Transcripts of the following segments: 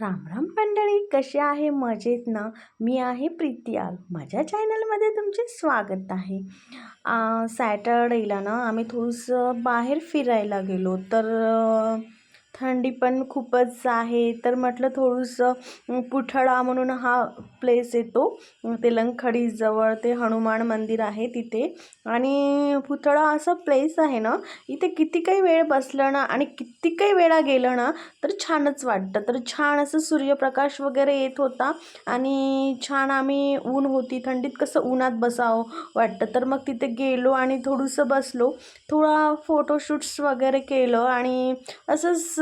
राम राम मंडळी कसे आहे? मजेत ना? मी आहे प्रीतियाल. माझ्या चॅनलमध्ये तुमचे स्वागत आहे. सॅटर्डेला ना आम्ही थोडंसं बाहेर फिरायला गेलो. तर थंडी पण खूपच आहे. तर म्हटलं थोडंसं पुठळा म्हणून हा प्लेस येतो. तेलंगखडीजवळ ते हनुमान मंदिर आहे तिथे. आणि पुतळा असं प्लेस आहे ना इथे किती काही वेळ बसलं ना आणि किती काही वेळा गेलं ना तर छानच वाटतं. तर छान असं सूर्यप्रकाश वगैरे येत होता आणि छान आम्ही ऊन होती. थंडीत कसं उन्हात बसावं वाटतं. तर मग तिथे गेलो आणि थोडंसं बसलो. थोडा फोटोशूट्स वगैरे केलं आणि असंच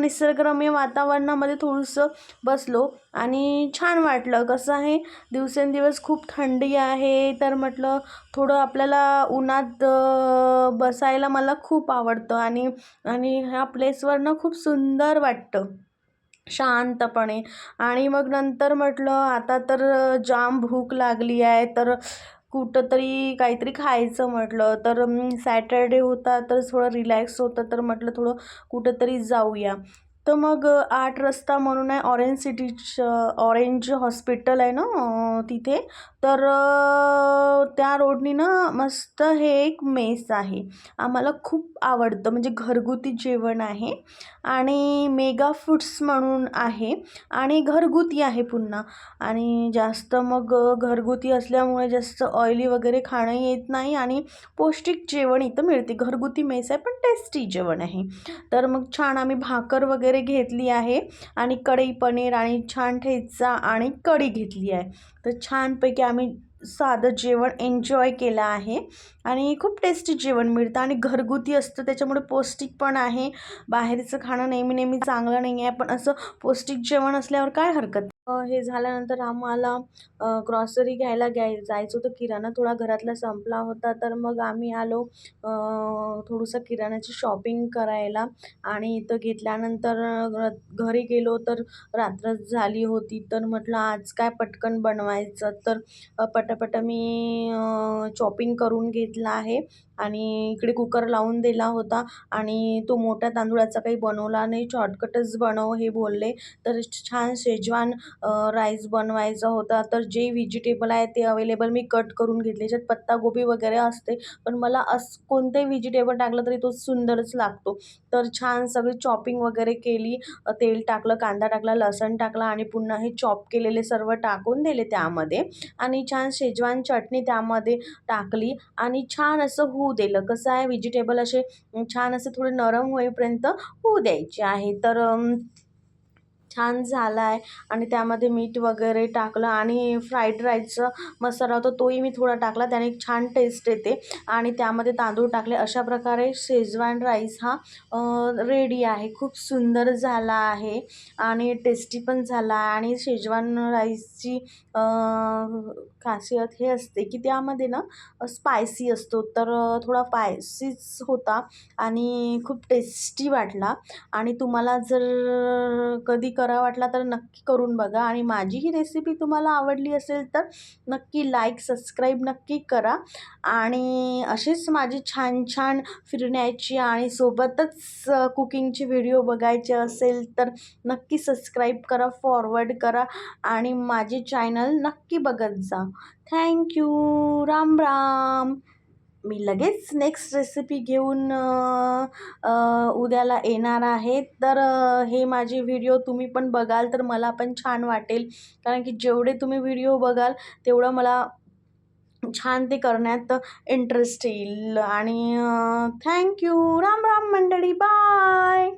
निसर्गरम्य वातावरणामध्ये थोडंसं बसलो आणि छान वाटलं. कसं आहे दिवसेंदिवस खूप थंडी आहे तर म्हटलं थोडं आपल्याला उन्हात बसायला मला खूप आवडतं आणि आणि ह्या प्लेसवरनं खूप सुंदर वाटतं. शांतपणे. आणि मग नंतर म्हटलं आता तर जाम भूक लागली आहे तर कुठंतरी काहीतरी खायचं म्हटलं तर सॅटरडे होता तर थोडं रिलॅक्स होतं तर म्हटलं थोडं कुठंतरी जाऊया. तर मग आठ रस्ता म्हणून आहे ऑरेंज सिटीच ऑरेंज हॉस्पिटल आहे ना तिथे. तर त्या रोडनी ना मस्त हे एक मेस आहे. आम्हाला खूप आवडतं म्हणजे घरगुती जेवण आहे. आणि मेगा फूड्स म्हणून आहे. आणि घरगुती आहे पुन्हा. आणि जास्त मग घरगुती असल्यामुळे जास्त ऑइली वगैरे खाणं येत नाही. आणि पौष्टिक जेवण इथं मिळते. घरगुती मेस आहे पण टेस्टी जेवण आहे. तर मग छान आम्ही भाकर वगैरे घेतली आहे आणि कढई पनीर आणि छान ठेचा आणि कढी घेतली आहे. तर छानपैकी आम्ही साधं जेवण एन्जॉय केलं आहे आणि खूप टेस्टी जेवण मिळतं आणि घरगुती असतं त्याच्यामुळे पौष्टिक पण आहे. बाहेरचं खाणं नेहमी नेहमी चांगलं नाही आहे पण असं पौष्टिक जेवण असल्यावर काय हरकत हे झाल्यानंतर आम्हाला ग्रॉसरी घ्यायला घ्याय जायचं होतं. किराणा थोडा घरातला संपला होता. तर मग आम्ही आलो थोडंसं किराण्याची शॉपिंग करायला. आणि इथं घेतल्यानंतर घरी गेलो तर रात्र झाली होती. तर म्हटलं आज काय पटकन बनवायचं? तर पटापट मी चॉपिंग करून घेतलं आहे. आणि इकडे कुकर लावून दिला होता. आणि तो मोठ्या तांदुळाचा काही बनवला नाही. शॉर्टकटच बनव हे बोलले. तर छान शेजवान राईस बनवायचा होता. तर जे व्हेजिटेबल आहे ते अवेलेबल मी कट करून घेतले. ज्यात पत्तागोबी वगैरे असते. पण मला असं कोणतेही व्हेजिटेबल टाकलं तरी तो सुंदरच लागतो. तर छान सगळी चॉपिंग वगैरे केली. तेल टाकलं कांदा टाकला लसण टाकला आणि पुन्हा हे चॉप केलेले सर्व टाकून दिले त्यामध्ये. आणि छान शेजवान चटणी त्यामध्ये टाकली. आणि छान असं होऊ दिलं. कसं आहे? व्हेजिटेबल असे छान असे थोडे नरम होईपर्यंत होऊ द्यायचे आहे. तर छान झाला आहे आणि त्यामध्ये मीठ वगैरे टाकलं आणि फ्राईड राईसचा मसाला होता तोही मी थोडा टाकला. त्याने एक छान टेस्ट येते. आणि त्यामध्ये तांदूळ टाकले. अशा प्रकारे शेजवान राईस हा रेडी आहे. खूप सुंदर झाला आहे. आणि टेस्टी पण झाला आहे. आणि शेजवान राईसची खासियत हे असते की त्यामध्ये ना स्पायसी असतो. तर थोडा स्पायसीच होता आणि खूप टेस्टी वाटला. आणि तुम्हाला जर कधी करा वाटला तर नक्की करून बघा. आणि माझी ही रेसिपी तुम्हाला आवडली असेल तर नक्की लाईक सबस्क्राईब नक्की करा. आणि अशीच माझी छान छान फिरण्याची आणि सोबतच कुकिंगचे व्हिडिओ बघायचे असेल तर नक्की सबस्क्राईब करा फॉरवर्ड करा आणि माझे चॅनल नक्की बघत जा. थँक्यू राम राम. मी लगेच नेक्स्ट रेसिपी घेऊन उद्याला येणार आहे. तर हे माझे व्हिडिओ तुम्ही पण बघाल तर मला पण छान वाटेल. कारण की जेवढे तुम्ही व्हिडिओ बघाल तेवढं मला छान ते करण्यात इंटरेस्ट येईल. आणि थँक्यू राम राम मंडळी बाय